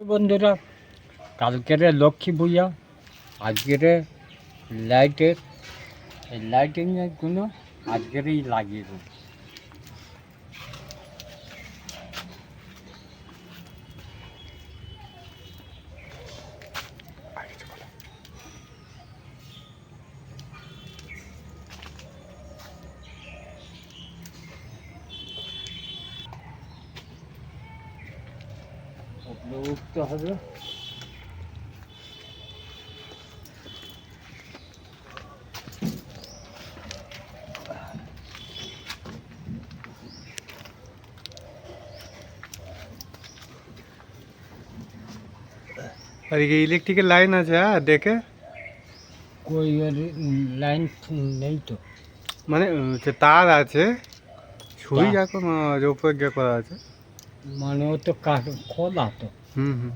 বন্ধুরা কালকের লক্ষ্মী পূজা আজকের লাইটের এই লাইটিংগুলো আজকেরই লাগিয়ে দেবো। উঠতে হবে। আর এই ইলেকট্রিকের লাইন আছে হ্যাঁ দেখে? কই লাইন নেই তো। মানে তার আছে তার? এখন উপরে গিয়ে করা আছে। মানে ও তো কাঠ খোলা তো। Uhum.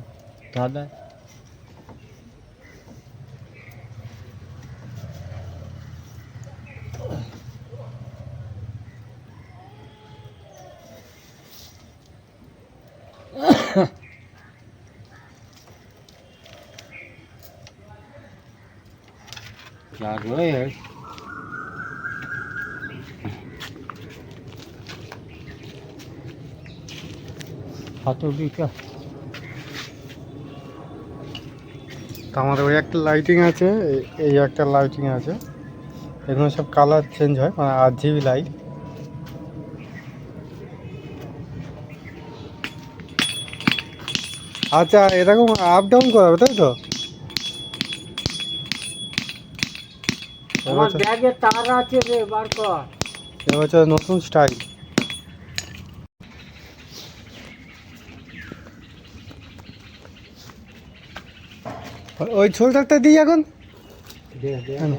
bem Já doeu. Fato o. তো আমাদের ওই একটা লাইটিং আছে এই- একটা লাইটিং আছে। এগুলো সব কালার চেঞ্জ হয় মানে আট জিবি লাইট আচ্ছা এরকম আপ ডাউন করাবে তাই তো? আমার এবছর ব্যাগে তার আছে রে বার কর। এবছর নতুন স্টাইল ওই ছোলটারটা দিই এখন? কেন?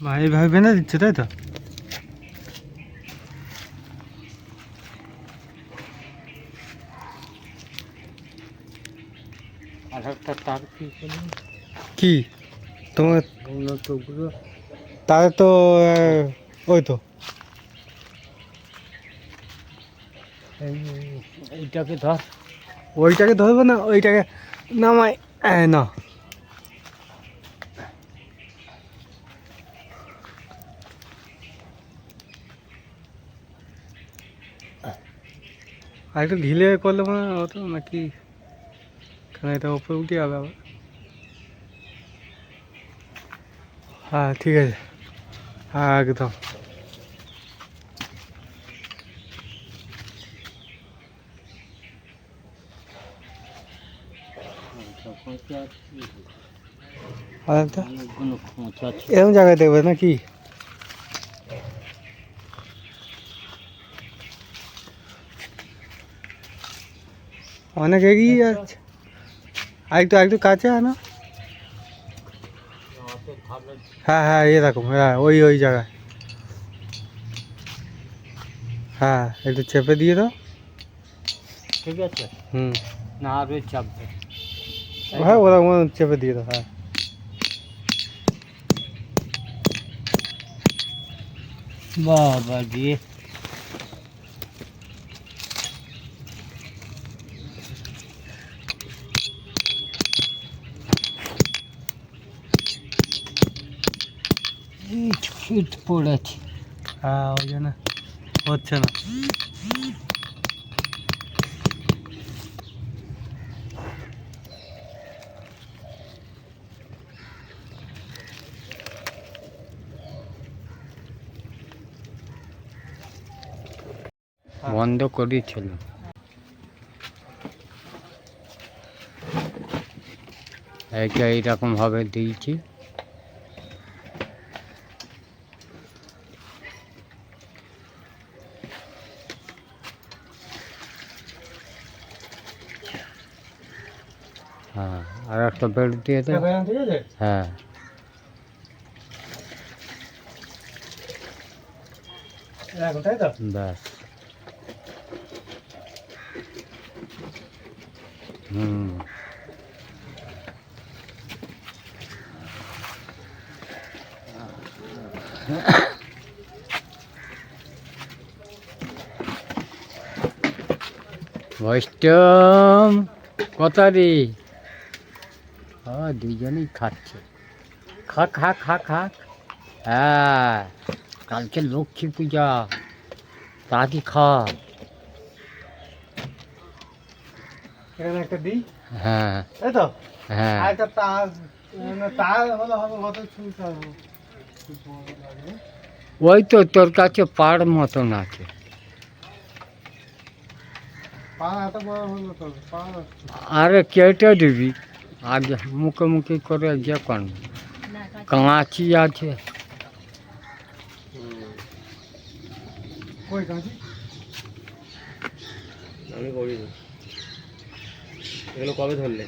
মা এইভাবে বেঁধে দিচ্ছে তাই তো? আর একটা তার কি? তোমার ওগুলো তো ওই তো। এই- এইটাকে ধর। ওইটাকে ধরবো না ওইটাকে নামাই না। আর একটু ঢিলে করলে মানে হতো নাকি কারণ এটা ওপরে উঠে যাবে আবার। হ্যাঁ ঠিক আছে হ্যাঁ একদম আর একটা অনেকগুলো খোঁচা আছে এরকম জায়গায় দেখবে নাকি অনেক এগিয়ে যাচ্ছে আরেকটু আরেকটু কাছে আনো হ্যাঁ হ্যাঁ এরকম হ্যাঁ ওই ওই জায়গায়। হ্যাঁ একটু চেপে দিয়ে দাও। ঠিক আছে। হুম। না আরও চাপবে হ্যাঁ ওরকম চেপে দিয়ে দাও হ্যাঁ। বাবা দিয়ে পড়েছে হ্যাঁ ওই জন্য হচ্ছে না। বন্ধ করেছিল। এইটা এইরকম ভাবে দিয়েছি। তো বেল্ট দিয়ে দেন হ্যাঁ ব্যাস হুম বৈষ্ণব কতারি ও দুজনেই খাচ্ছে। খা খা খা খা হ্যাঁ কালকে লক্ষ্মী পূজা। তাড়াতাড়ি খা এখানে একটা দিই? হ্যাঁ। এই তো? হ্যাঁ। একটা তার মানে তার হলে হবে কত শুনতে হবে ওই তো তোর কাছে পাড় মতন আছে। আরে কেটে দিবি। আগে মুখে মুখে করে যে কোন? কাঁচি আছে আমি করিনি এগুলো কবে ধরলে?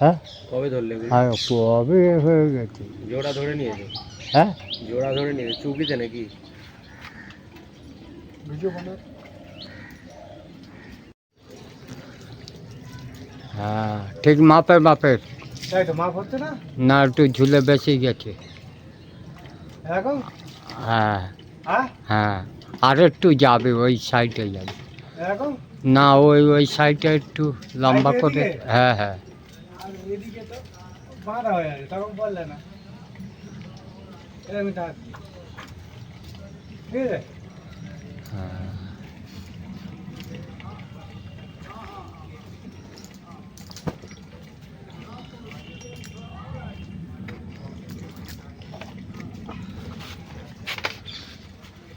হ্যাঁ? কবে ধরলে এগুলো? কবে হয়ে গেছে? জোড়া ধরে নিয়েছে। হ্যাঁ? জোড়া ধরে নিয়েছে। চুপিতে নাকি? ভিডিও বানা হ্যাঁ ঠিক মাপের মাপের তাই তো মাপ হচ্ছে না? না একটু ঝুলে বেশি গেছে। এরকম হ্যাঁ। হ্যাঁ? হ্যাঁ আর একটু যাবে ওই সাইডে যাবে। এরকম না ওই ওই সাইডে একটু লম্বা করে? হ্যাঁ হ্যাঁ। হয়ে আছে তখন বললে না এরকম থাক ঠিক আছে হ্যাঁ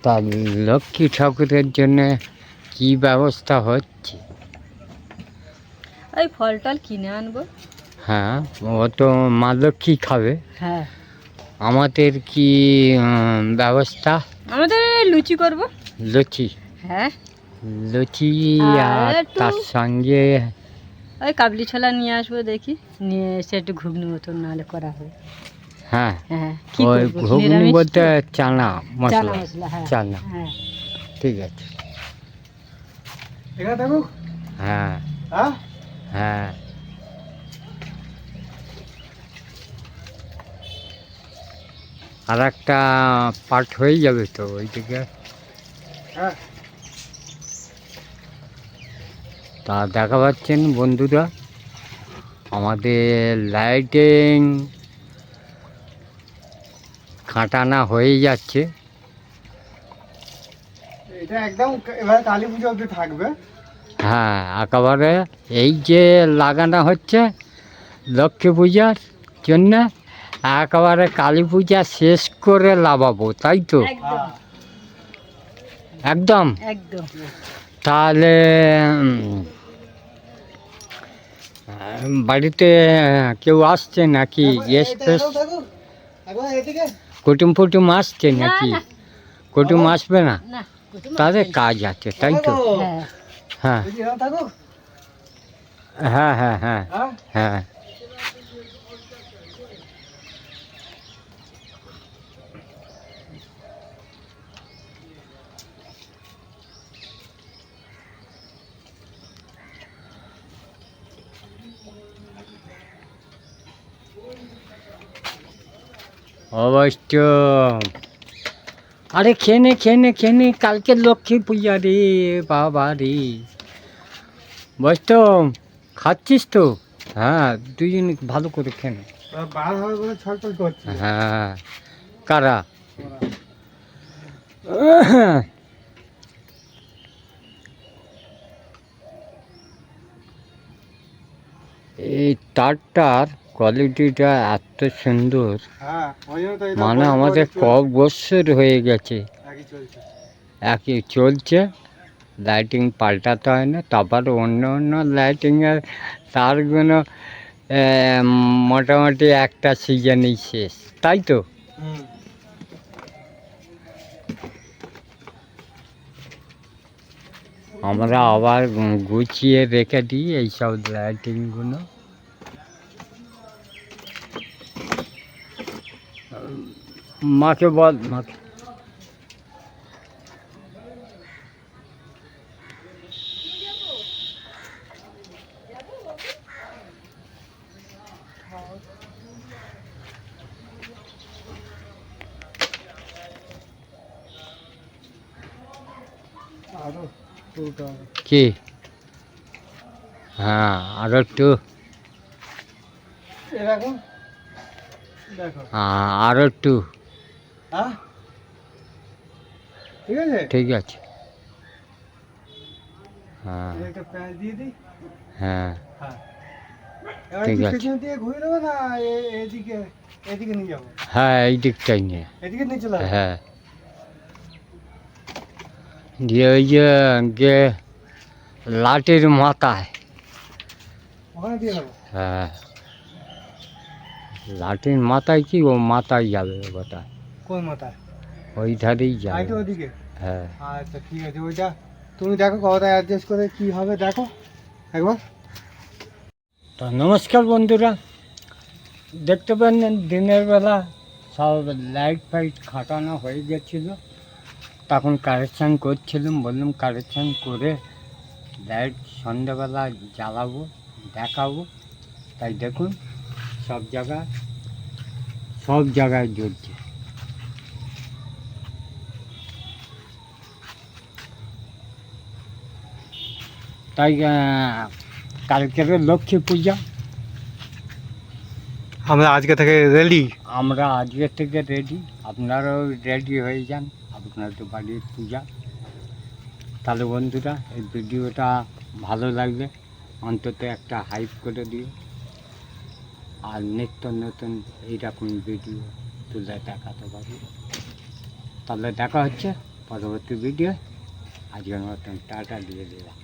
তা লক্ষ্মী ঠাকুরের জন্য কি ব্যবস্থা হচ্ছে? ওই ফল টল কিনে আনব। হ্যাঁ ও তো মা লক্ষ্মী খাবে। হ্যাঁ। আমাদের কি ব্যবস্থা? আমাদের লুচি করব। লুচি? হ্যাঁ। লুচি আর আর তার সঙ্গে ওই কাবলি ছোলা নিয়ে আসব দেখি। নিয়ে এসে একটু ঘুগনি মতন নাহলে করা হবে। হ্যাঁ। হ্যাঁ ওই করব? ঘুগনি বলতে চানা চানা মশলা হ্যাঁ। চানা। হ্যাঁ। ঠিক আছে। হ্যাঁ। হ্যাঁ? হ্যাঁ। আর একটা পার্ট হয়ে যাবে তো ওইদিকে হ্যাঁ। তা দেখা পাচ্ছেন বন্ধুরা আমাদের লাইটিং খাটানা হয়ে যাচ্ছে। এটা একদম এবার কালী পুজো অবধি থাকবে। হ্যাঁ একেবারে এই যে লাগানো হচ্ছে লক্ষ্মী পূজার জন্য একেবারে কালী পূজা শেষ করে লাভাবো তাই তো? একদম। তাহলে বাড়িতে কেউ আসছে নাকি? গেস ফেস থাকুক একবার এদিকে। কুটুম ফুটুম আসছে নাকি? কুটুম আসবে না? না তাদের কাজ আছে তাই তো? হ্যাঁ। হ্যাঁ। হ্যাঁ হ্যাঁ হ্যাঁ। অবশ্য আরে খেনে খেনে খেনে কালকে লক্ষ্মী পূজা রে বাবা রে। বুঝত খাচ্ছিস তো? হ্যাঁ দুজন ভালো করে হবে বলে হ্যাঁ। কারা? এই তারটার কোয়ালিটিটা এত সুন্দর। হ্যাঁ মানে আমাদের ক বছর হয়ে গেছে। একই চলছে। লাইটিং পাল্টাতে হয় না তারপর অন্য অন্য লাইটিংয়ের তারগুলো মোটামুটি একটা সিজনেই শেষ। তাই তো? আমরা আবার গুছিয়ে রেখে দিই এইসব লাইটিংগুলো মাকে বল মাকে। কি? হ্যাঁ আরও একটু। এরকম? হ্যাঁ আরও একটু। হ্যাঁ? ঠিক আছে? ঠিক আছে। হ্যাঁ। হ্যাঁ। হ্যাঁ। ঠিক আছে। হ্যাঁ এই দিকটাই নিয়ে। হ্যাঁ। দিয়ে ওই যে যে লাঠির মাথায়। হ্যাঁ। লাঠির মাথায় কি ও মাথায় যাবে ওটা কোন মাথায়? ওই ধারেই আইতো যাবে ওদিকে? হ্যাঁ। আচ্ছা ঠিক আছে ওইটা তুমি দেখো কতটা অ্যাডজাস্ট করে কি হবে দেখো। একবার। তো নমস্কার বন্ধুরা। দেখতে পান দিনের বেলা সব লাইট ফাইট খাটানো হয়ে গেছিল। তখন কারেকশান করছিলাম বললাম কারেকশান করে লাইট সন্ধ্যাবেলা জ্বালাবো দেখাবো। তাই দেখুন। সব জায়গায় সব জায়গায় জ্বলছে। তাই কালকের লক্ষ্মী পূজা। আমরা আজকে থেকে রেডি আমরা আজকে থেকে রেডি আপনারাও রেডি হয়ে যান আপনাদের বাড়ির পূজা। তাহলে বন্ধুরা এই ভিডিওটা ভালো লাগলে অন্তত একটা হাইপ করে দিও। আর নিত্য নতুন এইরকম ভিডিও তুলে দেখাতে পারি। তাহলে দেখা হচ্ছে পরবর্তী ভিডিও আজকের মতন টাটা দিয়ে দিলাম।